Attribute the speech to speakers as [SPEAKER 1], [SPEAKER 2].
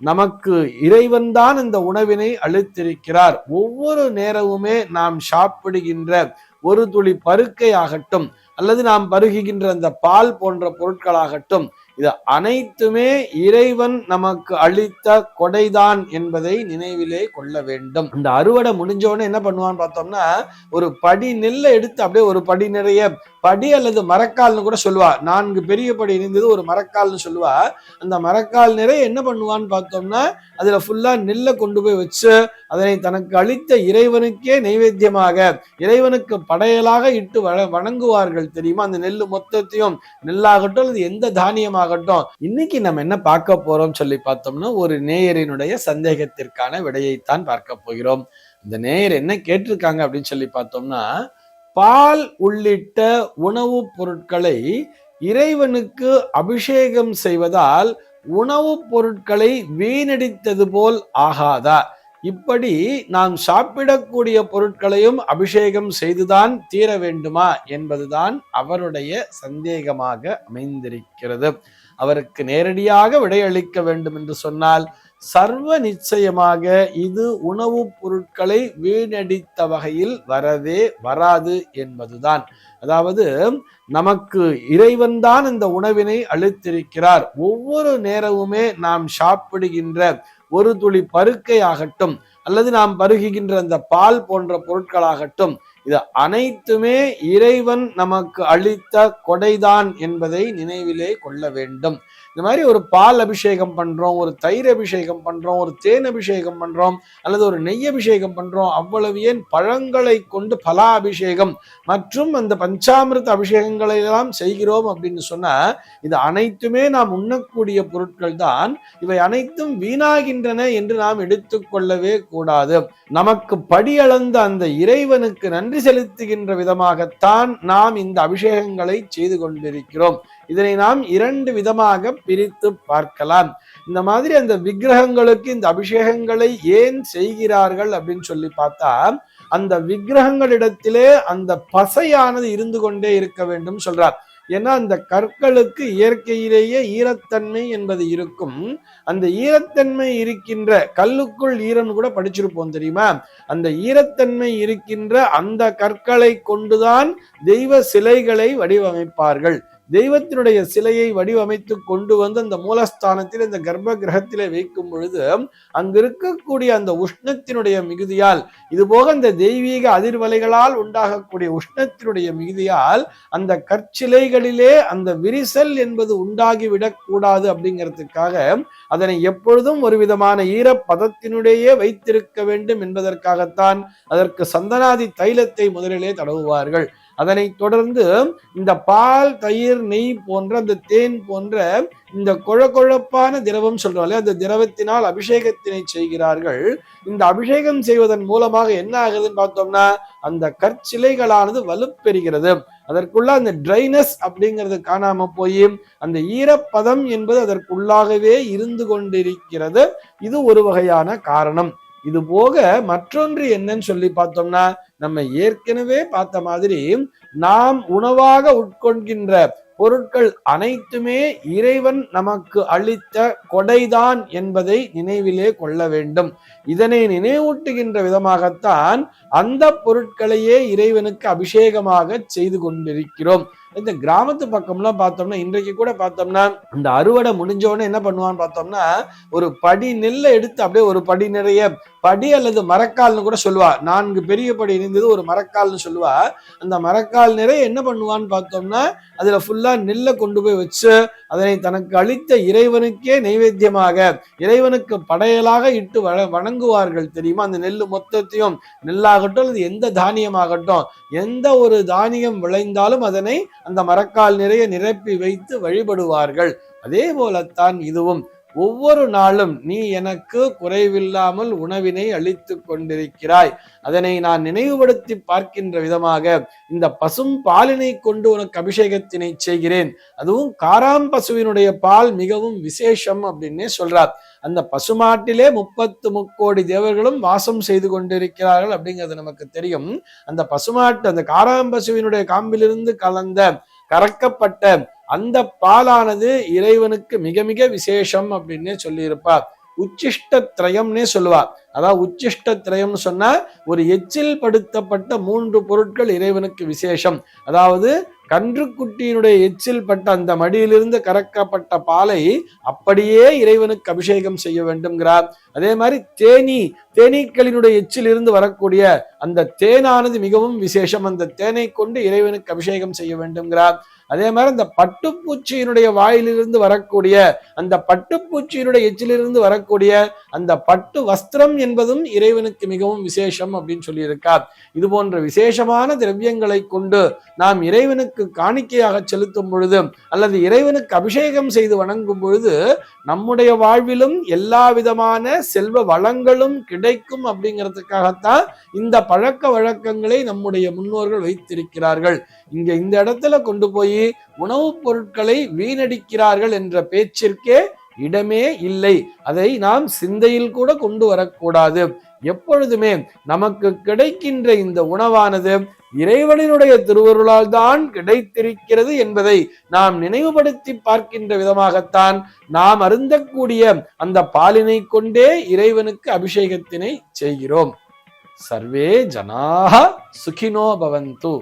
[SPEAKER 1] நமக்கு இறைவன் தான் இந்த உணவினை அளித்திருக்கிறார். ஒவ்வொரு நேரமுமே நாம் சாப்பிடுகின்ற ஒரு துளி பருக்கை ஆகட்டும் அல்லது நாம் பருகுகின்ற அந்த பால் போன்ற பொருட்களாகட்டும் இது அனைத்துமே இறைவன் நமக்கு அளித்த கொடைதான் என்பதை நினைவிலே கொள்ள வேண்டும். இந்த அறுவடை முடிஞ்சோடனே என்ன பண்ணுவான்னு பார்த்தோம்னா ஒரு படி நெல்லை எடுத்து அப்படியே ஒரு படி நிறைய படி அல்லது மரக்கால்னு கூட சொல்லுவா. நான்கு பெரிய படி இணைந்தது ஒரு மரக்கால்னு சொல்லுவா. அந்த மரக்கால் நிறைய என்ன பண்ணுவான்னு பார்த்தோம்னா அதுல ஃபுல்லா நெல்லை கொண்டு போய் வச்சு அதனை தனக்கு அளித்த இறைவனுக்கே நைவேத்தியமாக இறைவனுக்கு படையலாக இட்டு வணங்குவார்கள். தெரியுமா? அந்த நெல் மொத்தத்தையும் நெல்லாகட்டும் அல்லது எந்த தானியமாகட்டும். இன்னைக்கு நம்ம என்ன பார்க்க போறோம் சொல்லி பார்த்தோம்னா ஒரு நேயரினுடைய சந்தேகத்திற்கான விடையைத்தான் பார்க்க போகிறோம். இந்த நேயர் என்ன கேட்டிருக்காங்க அப்படின்னு சொல்லி பார்த்தோம்னா பால் உள்ளிட்ட உணவுப் பொருட்களை இறைவனுக்கு அபிஷேகம் செய்வதால் உணவுப் பொருட்களை வீணடித்தது போல் ஆகாதா. இப்படி நாம் சாப்பிடக்கூடிய பொருட்களையும் அபிஷேகம் செய்துதான் தீர வேண்டுமா என்பதுதான் அவருடைய சந்தேகமாக அமைந்திருக்கிறது. அவருக்கு நேரடியாக விடையளிக்க வேண்டும் என்று சொன்னால் சர்வ நிச்சயமாக இது உணவுப் பொருட்களை வீணடித்த வகையில் வரவே வராது என்பதுதான். அதாவது நமக்கு இறைவன் தான் இந்த உணவினை அளித்திருக்கிறார். ஒவ்வொரு நேரமுமே நாம் சாப்பிடுகின்ற ஒரு துளி பருக்கை ஆகட்டும் அல்லது நாம் பருகுகின்ற அந்த பால் போன்ற பொருட்களாகட்டும் இது அனைத்துமே இறைவன் நமக்கு அளித்த கொடைதான் என்பதை நினைவிலே கொள்ள வேண்டும். இந்த மாதிரி ஒரு பால் அபிஷேகம் பண்றோம் ஒரு தயிர் அபிஷேகம் பண்றோம் ஒரு தேன் அபிஷேகம் பண்றோம் அல்லது ஒரு நெய் அபிஷேகம் பண்றோம் அவ்வளவு ஏன் பழங்களை கொண்டு பலா அபிஷேகம் மற்றும் அந்த பஞ்சாமிர்த அபிஷேகங்களை எல்லாம் செய்கிறோம் அப்படின்னு சொன்னா இது அனைத்துமே நாம் உண்ணக்கூடிய பொருட்கள் தான். இவை அனைத்தும் வீணாகின்றன என்று நாம் எடுத்துக்கொள்ளவே கூடாது. நமக்கு படியளந்த அந்த இறைவனுக்கு நன்றி செலுத்துகின்ற விதமாகத்தான் நாம் இந்த அபிஷேகங்களை செய்து கொண்டிருக்கிறோம். இதனை நாம் இரண்டு விதமாக பிரித்து பார்க்கலாம். இந்த மாதிரி அந்த விக்கிரகங்களுக்கு இந்த அபிஷேகங்களை ஏன் செய்கிறார்கள் அப்படின்னு சொல்லி பார்த்தா அந்த விக்கிரகங்களிடத்திலே அந்த பசையானது இருந்து கொண்டே இருக்க வேண்டும் சொல்றார். ஏன்னா அந்த கற்களுக்கு இயற்கையிலேயே ஈரத்தன்மை என்பது இருக்கும். அந்த ஈரத்தன்மை இருக்கின்ற கல்லுக்குள் ஈரம் கூட படிச்சிருப்போம் தெரியுமா? அந்த ஈரத்தன்மை இருக்கின்ற அந்த கற்களை கொண்டுதான் தெய்வ சிலைகளை வடிவமைப்பார்கள். தெய்வத்தினுடைய சிலையை வடிவமைத்து கொண்டு வந்து அந்த மூலஸ்தானத்தில் இந்த கர்ப்ப கிரகத்திலே வைக்கும் பொழுது அங்கு இருக்கக்கூடிய அந்த உஷ்ணத்தினுடைய மிகுதியால் இது போக அந்த தெய்வீக அதிர்வலைகளால் உண்டாகக்கூடிய உஷ்ணத்தினுடைய மிகுதியால் அந்த கற்சிலைகளிலே அந்த விரிசல் என்பது உண்டாகிவிடக் கூடாது அப்படிங்கிறதுக்காக அதனை எப்பொழுதும் ஒரு விதமான ஈரப்பதத்தினுடையே வைத்திருக்க வேண்டும் என்பதற்காகத்தான் அதற்கு சந்தனாதி தைலத்தை முதலிலே தடவுவார்கள். அதனைத் தொடர்ந்து இந்த பால் தயிர் நெய் போன்ற அந்த தேன் போன்ற இந்த கொழகொழப்பான திரவம் சொல்றோம் இல்லையா? அந்த திரவத்தினால் அபிஷேகத்தினை செய்கிறார்கள். இந்த அபிஷேகம் செய்வதன் மூலமாக என்ன ஆகுதுன்னு பார்த்தோம்னா அந்த கற்சிலைகளானது வலுப்பெறுகிறது. அதற்குள்ள அந்த ட்ரைனஸ் அப்படிங்கிறது காணாம போய் அந்த ஈரப்பதம் என்பது அதற்குள்ளாகவே இருந்து கொண்டிருக்கிறது. இது ஒரு வகையான காரணம். இது போக மற்றொன்று என்னன்னு சொல்லி பார்த்தோம்னா நம்ம ஏற்கனவே பார்த்த மாதிரி நாம் உணவாக உட்கொள்கின்ற பொருட்கள் அனைத்துமே இறைவன் நமக்கு அளித்த கொடைதான் என்பதை நினைவிலே கொள்ள வேண்டும். இதனை நினைவூட்டுகின்ற விதமாகத்தான் அந்த பொருட்களையே இறைவனுக்கு அபிஷேகமாக செய்து கொண்டிருக்கிறோம். இந்த கிராமத்து பக்கம்லாம் பார்த்தோம்னா இன்றைக்கு கூட பார்த்தோம்னா இந்த அறுவடை முடிஞ்சோடனே என்ன பண்ணுவான்னு பார்த்தோம்னா ஒரு படி நெல்லை எடுத்து அப்படியே ஒரு படி நிறைய படி அல்லது மரக்கால்னு கூட சொல்லுவா. நான்கு பெரிய படி இருந்தது ஒரு மரக்கால்னு சொல்லுவா. அந்த மரக்கால் நிறைய என்ன பண்ணுவான்னு பார்த்தோம்னா அதுல ஃபுல்லா நெல்லை கொண்டு போய் வச்சு அதனை தனக்கு அளித்த இறைவனுக்கே நைவேத்தியமாக இறைவனுக்கு படையலாக இட்டு வணங்குவார்கள். தெரியுமா? அந்த நெல் மொத்தத்தையும் நெல்லாகட்டும் அல்லது எந்த தானியமாகட்டும் எந்த ஒரு தானியம் விளைந்தாலும் அதனை அந்த மரக்கால் நிறைய நிரப்பி வைத்து வழிபடுவார்கள். அதே போலத்தான் இதுவும். ஒவ்வொரு நாளும் நீ எனக்கு குறைவில்லாமல் உணவினை அளித்து கொண்டிருக்கிறாய். அதனை நான் நினைவுபடுத்தி பார்க்கின்ற விதமாக இந்த பசும் பாலினை கொண்டு உனக்கு அபிஷேகத்தினை செய்கிறேன். அதுவும் காராம் பசுவினுடைய பால் மிகவும் விசேஷம் அப்படின்னே சொல்றார். அந்த பசுமாட்டிலே முப்பத்து முக்கோடி தேவர்களும் வாசம் செய்து கொண்டிருக்கிறார்கள் அப்படிங்கிறது நமக்கு தெரியும். அந்த பசுமாட்டு அந்த காராம்பசுவினுடைய காம்பிலிருந்து கலந்த கறக்கப்பட்ட அந்த பாலானது இறைவனுக்கு மிக மிக விசேஷம் அப்படின்னே சொல்லியிருப்பார். உச்சிஷ்ட திரயம்னே சொல்லுவா அதாவது உச்சிஷ்ட திரயம்னு சொன்னா ஒரு எச்சில் படுத்தப்பட்ட மூன்று பொருட்கள் இறைவனுக்கு விசேஷம். அதாவது கன்றுக்குட்டியினுடைய எச்சில் பட்ட அந்த மடியிலிருந்து கறக்கப்பட்ட பாலை அப்படியே இறைவனுக்கு அபிஷேகம் செய்ய வேண்டும்ங்கிறார். அதே மாதிரி தேனி தேனீக்களினுடைய எச்சில் இருந்து வரக்கூடிய அந்த தேனானது மிகவும் விசேஷம். அந்த தேனை கொண்டு இறைவனுக்கு அபிஷேகம் செய்ய வேண்டும்ங்கிறார். அதே மாதிரி அந்த பட்டுப்பூச்சியினுடைய வாயிலிருந்து வரக்கூடிய அந்த பட்டுப்பூச்சியினுடைய எச்சிலிருந்து வரக்கூடிய அந்த பட்டு வஸ்திரம் என்பதும் இறைவனுக்கு மிகவும் விசேஷம் அப்படின்னு சொல்லியிருக்கார். இது போன்ற விசேஷமான திரவியங்களை கொண்டு நாம் இறைவனுக்கு இறைவனுக்கு காணிக்கையாக செலுத்தும் பொழுது அல்லது இறைவனுக்கு அபிஷேகம் செய்து வணங்கும் பொழுது நம்முடைய வாழ்விலும் எல்லா விதமான செல்வ வளங்களும் கிடைக்கும் அப்படிங்கிறதுக்காகத்தான் இந்த பழக்க வழக்கங்களை நம்முடைய முன்னோர்கள் வைத்திருக்கிறார்கள். இங்க இந்த இடத்துல கொண்டு போய் உணவுப் பொருட்களை வீணடிக்கிறார்கள் என்ற பேச்சிற்கே இடமே இல்லை. அதை நாம் சிந்தையில் கூட கொண்டு வரக்கூடாது. எப்பொழுதுமே நமக்கு கிடைக்கின்ற இந்த உணவானது இறைவனினுடைய திருவருளால் தான் கிடைத்திருக்கிறது என்பதை நாம் நினைவுபடுத்தி பார்க்கின்ற விதமாகத்தான் நாம் அருந்தக்கூடிய அந்த பாலினை கொண்டே இறைவனுக்கு அபிஷேகத்தினை செய்கிறோம். சர்வே ஜனாக சுகினோ பவந்து.